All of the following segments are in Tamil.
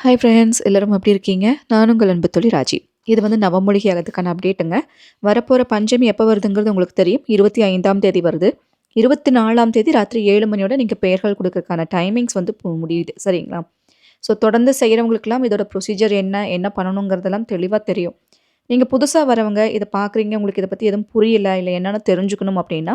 ஹாய் ஃப்ரெண்ட்ஸ் எல்லோரும் எப்படி இருக்கீங்க? நான் உங்கள் அன்பு தொழில் ராஜி. இது வந்து நவமொழிகை ஆகிறதுக்கான அப்டேட்டுங்க வரப்போகிற பஞ்சமி எப்போ வருதுங்கிறது உங்களுக்கு தெரியும். இருபத்தி ஐந்தாம் தேதி வருது. இருபத்தி நாலாம் தேதி ராத்திரி ஏழு மணியோட நீங்கள் பெயர்கள் கொடுக்கறதுக்கான டைமிங்ஸ் வந்து முடியுது. சரிங்களா? ஸோ தொடர்ந்து செய்கிறவங்களுக்கெல்லாம் இதோட ப்ரொசீஜர் என்ன என்ன பண்ணணுங்கிறதெல்லாம் தெளிவாக தெரியும். நீங்கள் புதுசாக வரவங்க இதை பார்க்குறீங்க உங்களுக்கு இதை பற்றி எதுவும் புரியல இல்லை என்னென்னு தெரிஞ்சுக்கணும் அப்படின்னா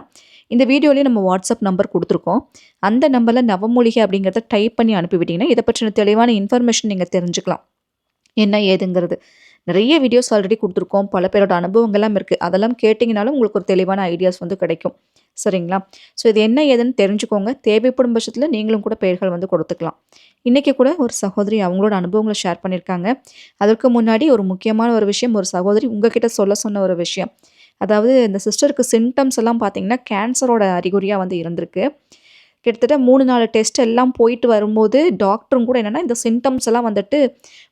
இந்த வீடியோலேயே நம்ம வாட்ஸ்அப் நம்பர் கொடுத்துருக்கோம். அந்த நம்பரில் நவமூலிகை அப்படிங்கிறத டைப் பண்ணி அனுப்பிவிட்டிங்கன்னா இதை பற்றின தெளிவான இன்ஃபர்மேஷன் நீங்கள் தெரிஞ்சுக்கலாம். என்ன ஏதுங்கிறது. நிறைய வீடியோஸ் ஆல்ரெடி கொடுத்துருக்கோம். பல பேரோட அனுபவங்கள்லாம் இருக்குது அதெல்லாம் கேட்டிங்கனாலும் உங்களுக்கு ஒரு தெளிவான ஐடியாஸ் வந்து கிடைக்கும். சரிங்களா? ஸோ இது என்ன ஏதுன்னு தெரிஞ்சுக்கோங்க. தேவைப்படும் பட்சத்தில் நீங்களும் கூட பெயர்கள் வந்து கொடுத்துக்கலாம். இன்றைக்கி கூட ஒரு சகோதரி அவங்களோட அனுபவங்களை ஷேர் பண்ணியிருக்காங்க. அதற்கு முன்னாடி ஒரு முக்கியமான ஒரு விஷயம் ஒரு சகோதரி உங்ககிட்ட சொல்ல சொன்ன ஒரு விஷயம். அதாவது இந்த சிஸ்டருக்கு சிம்டம்ஸ் எல்லாம் பார்த்தீங்கன்னா கேன்சரோட அறிகுறியாக வந்து இருந்திருக்கு. கிட்டத்தட்ட மூணு நாலு டெஸ்ட் எல்லாம் போயிட்டு வரும்போது டாக்டரும் கூட என்னென்னா இந்த சிம்டம்ஸ் எல்லாம் வந்துட்டு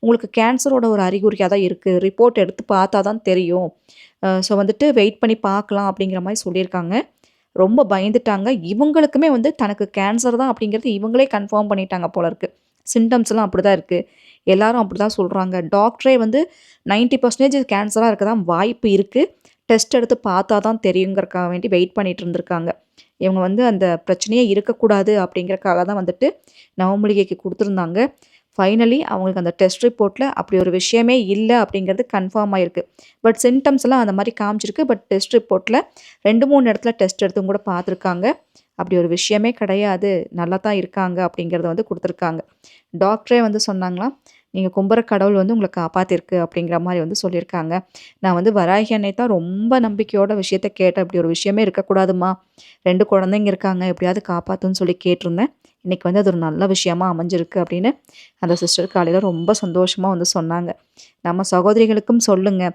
உங்களுக்கு கேன்சரோட ஒரு அறிகுறியாக தான் இருக்குது ரிப்போர்ட் எடுத்து பார்த்தா தான் தெரியும் ஸோ வந்துட்டு வெயிட் பண்ணி பார்க்கலாம் அப்படிங்கிற மாதிரி சொல்லியிருக்காங்க. ரொம்ப பயந்துட்டாங்க. இவங்களுக்குமே வந்து தனக்கு கேன்சர் தான் அப்படிங்கிறது இவங்களே கன்ஃபார்ம் பண்ணிட்டாங்க போல இருக்குது சிம்டம்ஸ்லாம் அப்படி தான் இருக்குது எல்லாரும் அப்படி தான் சொல்கிறாங்க டாக்டரே வந்து 90% பர்சன்டேஜ் கேன்சராக இருக்க தான் வாய்ப்பு இருக்குது டெஸ்ட் எடுத்து பார்த்தா தான் தெரியுங்கிறக்காக வேண்டி வெயிட் பண்ணிட்டு இருந்திருக்காங்க. இவங்க வந்து அந்த பிரச்சனையே இருக்கக்கூடாது அப்படிங்கிறக்காக தான் வந்துட்டு நவமூலிகைக்கு கொடுத்துருந்தாங்க. ஃபைனலி அவங்களுக்கு அந்த டெஸ்ட் ரிப்போர்ட்டில் அப்படி ஒரு விஷயமே இல்லை அப்படிங்கிறது கன்ஃபார்ம் ஆகிருக்கு பட் சிம்டம்ஸ் எல்லாம் அந்த மாதிரி காமிச்சிருக்கு. பட் டெஸ்ட் ரிப்போர்ட்டில் ரெண்டு மூணு இடத்துல டெஸ்ட் எடுத்தும் கூட பார்த்துருக்காங்க. அப்படி ஒரு விஷயமே கிடையாது. நல்லா தான் இருக்காங்க அப்படிங்கிறத வந்து கொடுத்துருக்காங்க. டாக்டரே வந்து சொன்னாங்களாம் நீங்கள் கும்புற கடவுள் வந்து உங்களை காப்பாற்றிருக்கு அப்படிங்கிற மாதிரி வந்து சொல்லியிருக்காங்க. நான் வந்து வராகி அன்னை தான் ரொம்ப நம்பிக்கையோட விஷயத்த கேட்டேன். அப்படி ஒரு விஷயமே இருக்கக்கூடாதுமா ரெண்டு குழந்தைங்க இருக்காங்க எப்படியாவது காப்பாற்றுன்னு சொல்லி கேட்டிருந்தேன். இன்றைக்கி வந்து அது ஒரு நல்ல விஷயமாக அமைஞ்சிருக்கு அப்படின்னு அந்த சிஸ்டர் காலையில் ரொம்ப சந்தோஷமாக வந்து சொன்னாங்க. நம்ம சகோதரிகளுக்கும் சொல்லுங்கள்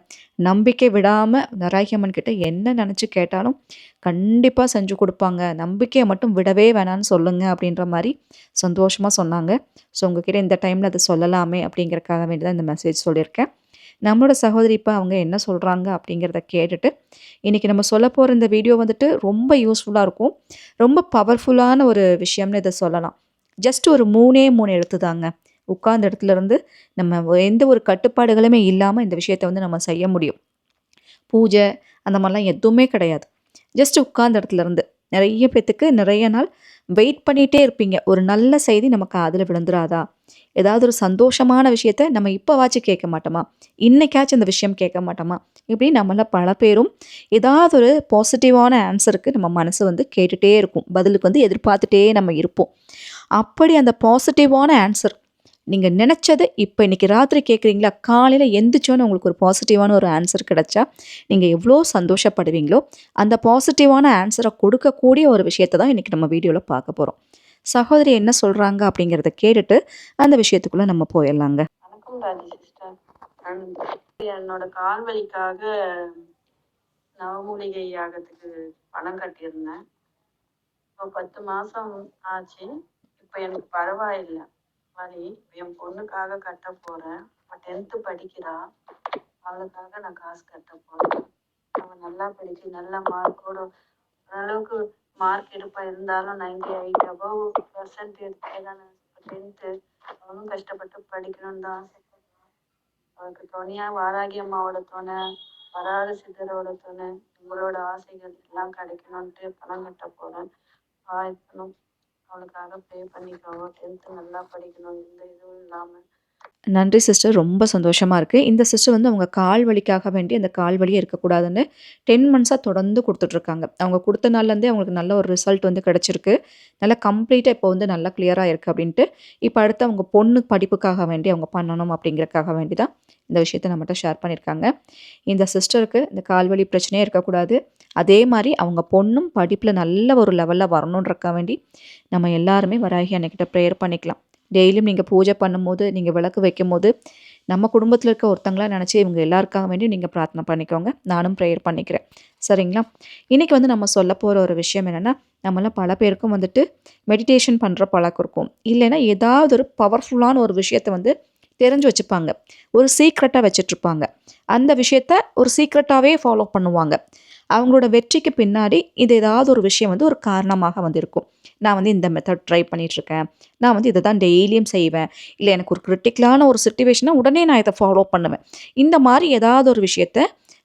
நம்பிக்கை விடாமல் நராகியம்மன் கிட்ட என்ன நினச்சி கேட்டாலும் கண்டிப்பாக செஞ்சு கொடுப்பாங்க. நம்பிக்கையை மட்டும் விடவே வேணான்னு சொல்லுங்கள் அப்படின்ற மாதிரி சந்தோஷமாக சொன்னாங்க. ஸோ உங்ககிட்ட இந்த டைமில் அதை சொல்லலாமே அப்படிங்கிறக்காக வேண்டி தான் இந்த மெசேஜ் சொல்லியிருக்கேன். நம்மளோட சகோதரி இப்போ அவங்க என்ன சொல்கிறாங்க அப்படிங்கிறத கேட்டுட்டு இன்றைக்கி நம்ம சொல்ல போகிற இந்த வீடியோ வந்துட்டு ரொம்ப யூஸ்ஃபுல்லாக இருக்கும். ரொம்ப பவர்ஃபுல்லான ஒரு விஷயம்னு இதை சொல்லலாம். ஜஸ்ட் ஒரு மூணே மூணு எழுத்து தாங்க. உட்கார்ந்த இடத்துல இருந்து நம்ம எந்த ஒரு கட்டுப்பாடுகளுமே இல்லாமல் இந்த விஷயத்தை வந்து நம்ம செய்ய முடியும். பூஜை அந்த மாதிரிலாம் எதுவுமே கிடையாது. ஜஸ்ட் உட்கார்ந்த இடத்துல இருந்து. நிறைய பேத்துக்கு நிறைய நாள் வெயிட் பண்ணிகிட்டே இருப்பீங்க. ஒரு நல்ல செய்தி நமக்கு அதில் விழுந்துராதா? ஏதாவது ஒரு சந்தோஷமான விஷயத்த நம்ம இப்போவாச்சும் கேட்க மாட்டோமா? இன்னைக்காச்சும் அந்த விஷயம் கேட்க மாட்டோமா? இப்படி நம்மள பல பேரும் ஏதாவது ஒரு பாசிட்டிவான ஆன்சருக்கு நம்ம மனசு வந்து கேட்டுகிட்டே இருக்கும். பதிலுக்கு வந்து எதிர்பார்த்துட்டே நம்ம இருப்போம். அப்படி அந்த பாசிட்டிவான ஆன்சர் நீங்கள் நினச்சதை இப்போ இன்றைக்கி ராத்திரி கேட்குறீங்களா? காலையில் எந்திரிச்சோன்னு உங்களுக்கு ஒரு பாசிட்டிவான ஒரு ஆன்சர் கிடைச்சா நீங்கள் எவ்வளோ சந்தோஷப்படுவீங்களோ அந்த பாசிட்டிவான ஆன்சரை கொடுக்கக்கூடிய ஒரு விஷயத்தை தான் இன்றைக்கி நம்ம வீடியோவில் பார்க்க போகிறோம் சகோதரி என்ன சொல்கிறாங்க அப்படிங்கிறத கேட்டுட்டு அந்த விஷயத்துக்குள்ளே நம்ம போயிடலாங்க. வணக்கம் சிஸ்டர் என்னோட கால் வலிக்காக நவமூலிகை யாகத்துக்கு பணம் கட்டியிருந்தேன். இப்போ பத்து மாசம் ஆச்சு. இப்போ எனக்கு பரவாயில்லை. வலி என் பொண்ணுக்காக கட்ட போறேன். அவள் டென்த்து படிக்கிறா. அவளுக்காக நான் காசு கட்ட போறேன். அவன் நல்லா படிச்சு நல்ல மார்க்கோட ஓரளவுக்கு மார்க் எடுப்பா இருந்தாலும் நைன்டி எயிட் அபவ் பர்சன்ட் எடுத்தே டென்த்து அவனும் கஷ்டப்பட்டு படிக்கணும்னு தான் ஆசைப்படுறான் அவளுக்கு துணையா வாராகி அம்மாவோட துணை வராத சித்தரோட துணை உங்களோட ஆசைகள் எல்லாம் கிடைக்கணும்ட்டு பணம் கட்ட போறேன். ஆயத்தனும் அவளுக்காக ப்ரே பண்ணிக்கோங்க டென்த்து நல்லா படிக்கணும். எந்த இதுவும் இல்லாம நன்றி சிஸ்டர் ரொம்ப சந்தோஷமாக இருக்குது இந்த சிஸ்டர் வந்து அவங்க கால் வலிக்காக வேண்டி அந்த கால் வலியே இருக்கக்கூடாதுன்னு டென் மந்த்ஸாக தொடர்ந்து கொடுத்துட்ருக்காங்க. அவங்க கொடுத்த நாள்லேருந்தே அவங்களுக்கு நல்ல ஒரு ரிசல்ட் வந்து கிடச்சிருக்கு. நல்லா கம்ப்ளீட்டாக இப்போ வந்து நல்லா கிளியராக இருக்குது அப்படின்ட்டு. இப்போ அடுத்து அவங்க பொண்ணு படிப்புக்காக வேண்டி அவங்க பண்ணணும் அப்படிங்கிறதுக்காக வேண்டி தான் இந்த விஷயத்தை நம்மகிட்ட ஷேர் பண்ணியிருக்காங்க. இந்த சிஸ்டருக்கு இந்த கால்வலி பிரச்சனையே இருக்கக்கூடாது. அதே மாதிரி அவங்க பொண்ணும் படிப்பில் நல்ல ஒரு லெவலில் வரணுன்றக்க வேண்டி நம்ம எல்லாருமே வராகி அன்னைக்கிட்ட ப்ரேயர் பண்ணிக்கலாம். டெய்லியும் நீங்கள் பூஜை பண்ணும்போது நீங்கள் விளக்கு வைக்கும்போது நம்ம குடும்பத்தில் இருக்க ஒருத்தங்களாக நினச்சி இவங்க எல்லாருக்காக வேண்டியும் நீங்கள் பிரார்த்தனை பண்ணிக்கோங்க. நானும் ப்ரேயர் பண்ணிக்கிறேன். சரிங்களா? இன்றைக்கி வந்து நம்ம சொல்ல போகிற ஒரு விஷயம் என்னென்னா நம்மளாம் பல பேருக்கும் வந்துட்டு மெடிடேஷன் பண்ணுற பழக்கம் இருக்கும். இல்லைன்னா ஏதாவது ஒரு பவர்ஃபுல்லான ஒரு விஷயத்தை வந்து தெரிஞ்சு வச்சுப்பாங்க. ஒரு சீக்ரெட்டாக வச்சிட்ருப்பாங்க. அந்த விஷயத்த ஒரு சீக்ரெட்டாகவே ஃபாலோ பண்ணுவாங்க. அவங்களோட வெற்றிக்கு பின்னாடி இது ஏதாவது ஒரு விஷயம் வந்து ஒரு காரணமாக வந்து இருக்கும் நான் வந்து இந்த மெத்தட் ட்ரை பண்ணிகிட்ருக்கேன் நான் வந்து இதை தான் டெய்லியும் செய்வேன். இல்லை எனக்கு ஒரு கிரிட்டிக்கலான ஒரு சுச்சுவேஷனை உடனே நான் இதை ஃபாலோ பண்ணுவேன். இந்த மாதிரி ஏதாவது ஒரு விஷயத்த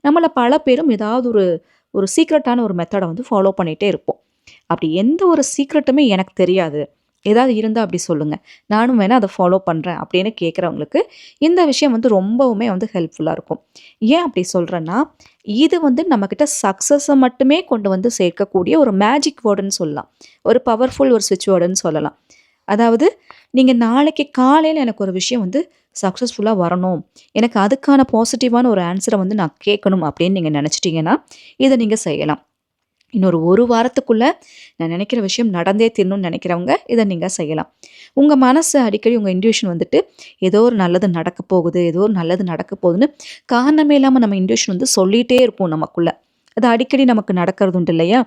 நம்மளை பல பேரும் ஏதாவது ஒரு ஒரு சீக்ரெட்டான ஒரு மெத்தடை வந்து ஃபாலோ பண்ணிகிட்டே இருப்போம். அப்படி எந்த ஒரு சீக்ரெட்டுமே எனக்கு தெரியாது. ஏதாவது இருந்தால் அப்படி சொல்லுங்கள் நானும் வேணால் அதை ஃபாலோ பண்ணுறேன் அப்படின்னு கேட்குறவங்களுக்கு இந்த விஷயம் வந்து ரொம்பவுமே வந்து ஹெல்ப்ஃபுல்லாக இருக்கும். ஏன் அப்படி சொல்கிறேன்னா இது வந்து நம்மக்கிட்ட சக்ஸஸை மட்டுமே கொண்டு வந்து சேர்க்கக்கூடிய ஒரு மேஜிக் வேர்டுன்னு சொல்லலாம். ஒரு பவர்ஃபுல் ஒரு சுவிட்ச் வேர்டுன்னு சொல்லலாம். அதாவது நீங்கள் நாளைக்கு காலையில் எனக்கு ஒரு விஷயம் வந்து சக்ஸஸ்ஃபுல்லாக வரணும். எனக்கு அதுக்கான பாசிட்டிவான ஒரு ஆன்சரை வந்து நான் கேட்கணும் அப்படின்னு நீங்கள் நினச்சிட்டிங்கன்னா இதை நீங்கள் செய்யலாம். இன்னொரு ஒரு வாரத்துக்குள்ளே நான் நினைக்கிற விஷயம் நடந்தே தீரணும்னு நினைக்கிறவங்க இதை நீங்கள் செய்யலாம். உங்கள் மனசு அடிக்கடி உங்கள் இன்டியூஷன் வந்துட்டு ஏதோ ஒரு நல்லது நடக்க போகுது ஏதோ ஒரு நல்லது நடக்க போகுதுன்னு காரணமே இல்லாமல் நம்ம இன்டியூஷன் வந்து சொல்லிகிட்டே இருப்போம் நமக்குள்ளே. அது அடிக்கடி நமக்கு நடக்கிறது உண்டு இல்லையா?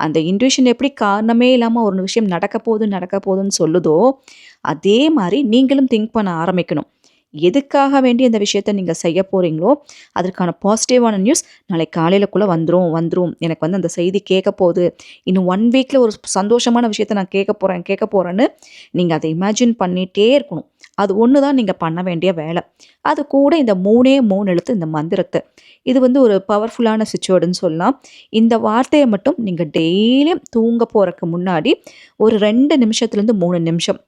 அந்த இன்ட்யூஷன் எப்படி காரணமே இல்லாமல் ஒரு விஷயம் நடக்க போகுது நடக்க போகுதுன்னு சொல்லுதோ அதே மாதிரி நீங்களும் திங்க் பண்ண ஆரம்பிக்கணும். எதுக்காக வேண்டி இந்த விஷயத்த நீங்கள் செய்ய போகிறீங்களோ அதற்கான பாசிட்டிவான நியூஸ் நாளைக்கு காலையிலக்குள்ளே வந்துடும் வந்துடும் எனக்கு வந்து அந்த செய்தி கேட்க போகுது. இன்னும் ஒன் வீக்கில் ஒரு சந்தோஷமான விஷயத்த நான் கேட்க போகிறேன் கேட்க போகிறேன்னு நீங்கள் அதை இமேஜின் பண்ணிகிட்டே இருக்கணும். அது ஒன்று தான் நீங்கள் பண்ண வேண்டிய வேலை. அது கூட இந்த மூணே மூணு எழுத்து இந்த மந்திரத்தை. இது வந்து ஒரு பவர்ஃபுல்லான சுச்சுவேர்டுன்னு சொல்லலாம். இந்த வார்த்தையை மட்டும் நீங்கள் டெய்லியும் தூங்க போகிறதுக்கு முன்னாடி ஒரு ரெண்டு நிமிஷத்துலேருந்து மூணு நிமிஷம்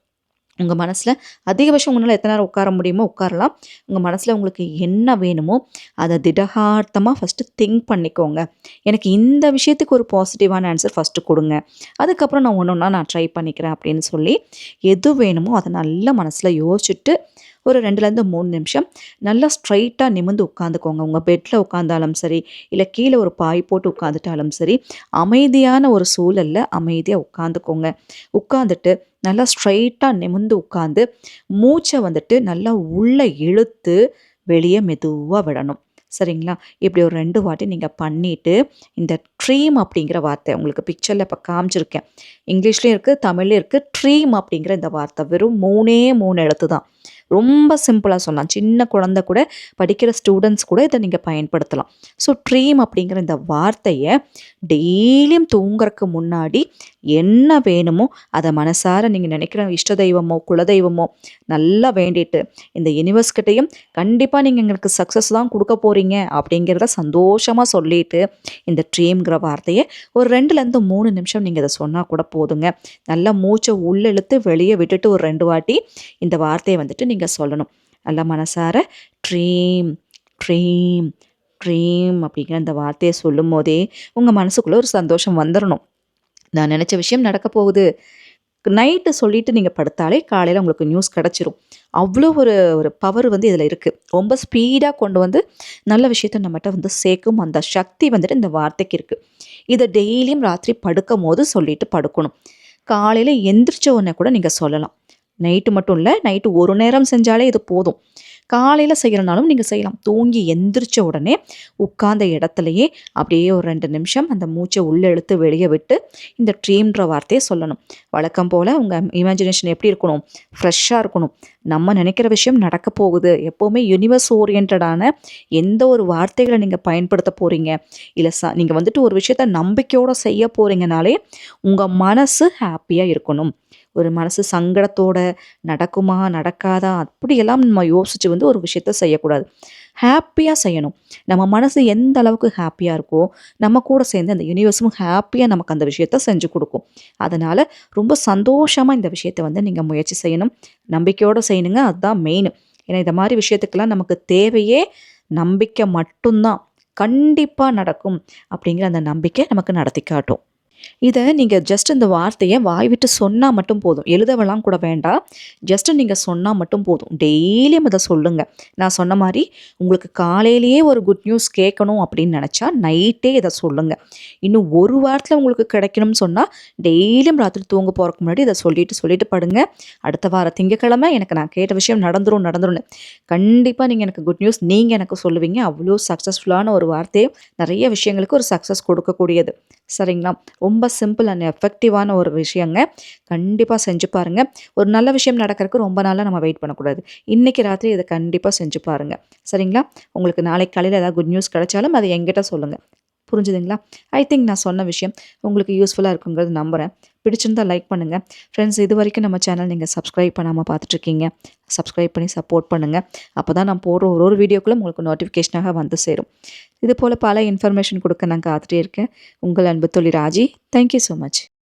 உங்கள் மனசில் அதிகபட்சம் உங்களால் எத்தனை நேரம் உட்கார முடியுமோ உட்காரலாம். உங்கள் மனசில் உங்களுக்கு என்ன வேணுமோ அதை திடகார்த்தமாக ஃபஸ்ட்டு திங்க் பண்ணிக்கோங்க. எனக்கு இந்த விஷயத்துக்கு ஒரு பாசிட்டிவான ஆன்சர் ஃபஸ்ட்டு கொடுங்க. அதுக்கப்புறம் நான் ஒன்று ஒன்றா நான் ட்ரை பண்ணிக்கிறேன் அப்படின்னு சொல்லி எது வேணுமோ அதை நல்லா மனசில் யோசிச்சுட்டு ஒரு ரெண்டுலேருந்து மூணு நிமிஷம் நல்லா ஸ்ட்ரைட்டாக நிமிந்து உட்காந்துக்கோங்க. உங்கள் பெட்டில் உட்காந்தாலும் சரி இல்லை கீழே ஒரு பாய் போட்டு உட்காந்துட்டாலும் சரி அமைதியான ஒரு சூழலில் அமைதியாக உட்காந்துக்கோங்க. உட்காந்துட்டு நல்லா ஸ்ட்ரைட்டாக நிமிந்து உட்காந்து மூச்சை வந்துட்டு நல்லா உள்ளே இழுத்து வெளியே மெதுவாக விடணும். சரிங்களா? இப்படி ஒரு ரெண்டு வாட்டி நீங்கள் பண்ணிவிட்டு இந்த ட்ரீம் அப்படிங்கிற வார்த்தை உங்களுக்கு பிக்சரில் இப்போ காமிச்சிருக்கேன். இங்கிலீஷ்லேயும் இருக்குது தமிழ்லேயும் இருக்குது ட்ரீம் அப்படிங்கிற இந்த வார்த்தை வெறும் மூணே மூணு எழுத்து தான் ரொம்ப சிம்பிளாக சொல்லலாம். சின்ன குழந்த கூட படிக்கிற ஸ்டூடெண்ட்ஸ் கூட இதை நீங்கள் பயன்படுத்தலாம். ஸோ ட்ரீம் அப்படிங்கிற இந்த வார்த்தையை டெய்லியும் தூங்குறதுக்கு முன்னாடி என்ன வேணுமோ அதை மனசார நீங்கள் நினைக்கிற இஷ்ட தெய்வமோ குலதெய்வமோ நல்லா வேண்டிட்டு இந்த யூனிவர்ஸ்கிட்டையும் கண்டிப்பாக நீங்கள் எங்களுக்கு சக்ஸஸ் தான் கொடுக்க போகிறீங்க அப்படிங்கிறத சந்தோஷமாக சொல்லிட்டு இந்த ட்ரீம்ங்கிற வார்த்தையை ஒரு ரெண்டுலேருந்து மூணு நிமிஷம் நீங்கள் இதை சொன்னால் கூட போதுங்க. நல்லா மூச்சை உள்ளெழுத்து வெளியே விட்டுட்டு ஒரு ரெண்டு வாட்டி இந்த வார்த்தையை வந்துட்டு நீங்கள் சொல்லணும். நல்லா மனசார ட்ரீம் ட்ரீம் ட்ரீம் அப்படிங்கிற அந்த வார்த்தையை சொல்லும் போதே உங்கள் மனசுக்குள்ளே ஒரு சந்தோஷம் வந்துடணும் நான் நினச்ச விஷயம் நடக்க போகுது. நைட்டு சொல்லிட்டு நீங்கள் படுத்தாலே காலையில் உங்களுக்கு நியூஸ் கிடச்சிரும். அவ்வளோ ஒரு ஒரு பவர் வந்து இதில் இருக்குது ரொம்ப ஸ்பீடாக கொண்டு வந்து நல்ல விஷயத்த நம்மகிட்ட வந்து சேர்க்கும் அந்த சக்தி வந்துட்டு இந்த வார்த்தைக்கு இருக்குது இதை டெய்லியும் ராத்திரி படுக்கும் போது சொல்லிட்டு படுக்கணும். காலையில் எந்திரிச்ச உடனே கூட நீங்கள் சொல்லலாம். நைட்டு மட்டும் இல்லை நைட்டு ஒரு நேரம் செஞ்சாலே இது போதும். காலையில் செய்கிறனாலும் நீங்கள் செய்யலாம். தூங்கி எந்திரிச்ச உடனே உட்கார்ந்த இடத்துலையே அப்படியே ஒரு ரெண்டு நிமிஷம் அந்த மூச்சை உள்ளே இழுத்து வெளியே விட்டு இந்த ட்ரீம்ன்ற வார்த்தையை சொல்லணும். வழக்கம் போல் உங்கள் இமேஜினேஷன் எப்படி இருக்கணும்? ஃப்ரெஷ்ஷாக இருக்கணும். நம்ம நினைக்கிற விஷயம் நடக்க போகுது. எப்போவுமே யூனிவர்ஸ் ஓரியன்டான எந்த ஒரு வார்த்தைகளை நீங்கள் பயன்படுத்த போகிறீங்க இல்லை ச நீங்கள் வந்துட்டு ஒரு விஷயத்த நம்பிக்கையோடு செய்ய போகிறீங்கனாலே உங்கள் மனசு ஹாப்பியாக இருக்கணும். ஒரு மனசு சங்கடத்தோட நடக்குமா நடக்காதா அப்படியெல்லாம் நம்ம யோசித்து வந்து ஒரு விஷயத்த செய்யக்கூடாது. ஹாப்பியாக செய்யணும். நம்ம மனசு எந்த அளவுக்கு ஹாப்பியாக இருக்கோ நம்ம கூட சேர்ந்து அந்த யூனிவர்ஸும் ஹாப்பியாக நமக்கு அந்த விஷயத்த செஞ்சு கொடுக்கும். அதனால் ரொம்ப சந்தோஷமாக இந்த விஷயத்த வந்து நீங்கள் முயற்சி செய்யணும். நம்பிக்கையோடு செய்யணுங்க. அதுதான் மெயின் ஏன்னா இந்த மாதிரி விஷயத்துக்கெல்லாம் நமக்கு தேவையே நம்பிக்கை மட்டும்தான். கண்டிப்பாக நடக்கும் அப்படிங்கிற அந்த நம்பிக்கை நமக்கு நடத்தி காட்டும். இதை நீங்கள் ஜஸ்ட் இந்த வார்த்தையை வாய் விட்டு சொன்னால் மட்டும் போதும். எழுதவெல்லாம் கூட வேண்டாம். ஜஸ்ட் நீங்கள் சொன்னால் மட்டும் போதும். டெய்லியும் இதை சொல்லுங்கள் நான் சொன்ன மாதிரி உங்களுக்கு காலையிலேயே ஒரு குட் நியூஸ் கேட்கணும் அப்படின்னு நினச்சா நைட்டே இதை சொல்லுங்கள் இன்னும் ஒரு வாரத்தில் உங்களுக்கு கிடைக்கணும்னு சொன்னால் டெய்லியும் ராத்திரி தூங்க போகிறதுக்கு முன்னாடி இதை சொல்லிட்டு சொல்லிட்டு படுங்க. அடுத்த வார திங்கக்கிழமை எனக்கு நான் கேட்ட விஷயம் நடந்துரும் நடந்துரும்னு. கண்டிப்பாக நீங்கள் எனக்கு குட் நியூஸ் நீங்கள் எனக்கு சொல்லுவீங்க. அவ்வளோ சக்ஸஸ்ஃபுல்லான ஒரு வார்த்தையும் நிறைய விஷயங்களுக்கு ஒரு சக்ஸஸ் கொடுக்கக்கூடியது. சரிங்களா? ரொம்ப சிம்பிள் அண்ட் எஃபெக்டிவான ஒரு விஷயங்க. கண்டிப்பாக செஞ்சு பாருங்கள் ஒரு நல்ல விஷயம் நடக்கிறதுக்கு ரொம்ப நாளாக நம்ம வெயிட் பண்ணக்கூடாது. இன்றைக்கி ராத்திரி இதை கண்டிப்பாக செஞ்சு பாருங்கள் சரிங்களா? உங்களுக்கு நாளைக்கு காலையில் ஏதாவது குட் நியூஸ் கிடைச்சாலும் அதை எங்கிட்ட சொல்லுங்கள் புரிஞ்சுதுங்களா? ஐ திங்க் நான் சொன்ன விஷயம் உங்களுக்கு யூஸ்ஃபுல்லாக இருக்குங்கிறது நம்புகிறேன் பிடிச்சிருந்தா லைக் பண்ணுங்கள் ஃப்ரெண்ட்ஸ் இது வரைக்கும் நம்ம சேனல் நீங்கள் சப்ஸ்கிரைப் பண்ணாமல் பார்த்துட்ருக்கீங்க. சப்ஸ்கிரைப் பண்ணி சப்போர்ட் பண்ணுங்கள் அப்போ தான் நான் போடுற ஒரு ஒரு வீடியோக்குள்ளே உங்களுக்கு நோட்டிஃபிகேஷனாக வந்து சேரும். இது போல் பல இன்ஃபர்மேஷன் கொடுக்க நான் காத்துட்டே இருக்கேன். உங்கள் அன்பு தொழில் ராஜி தேங்க்யூ ஸோ மச்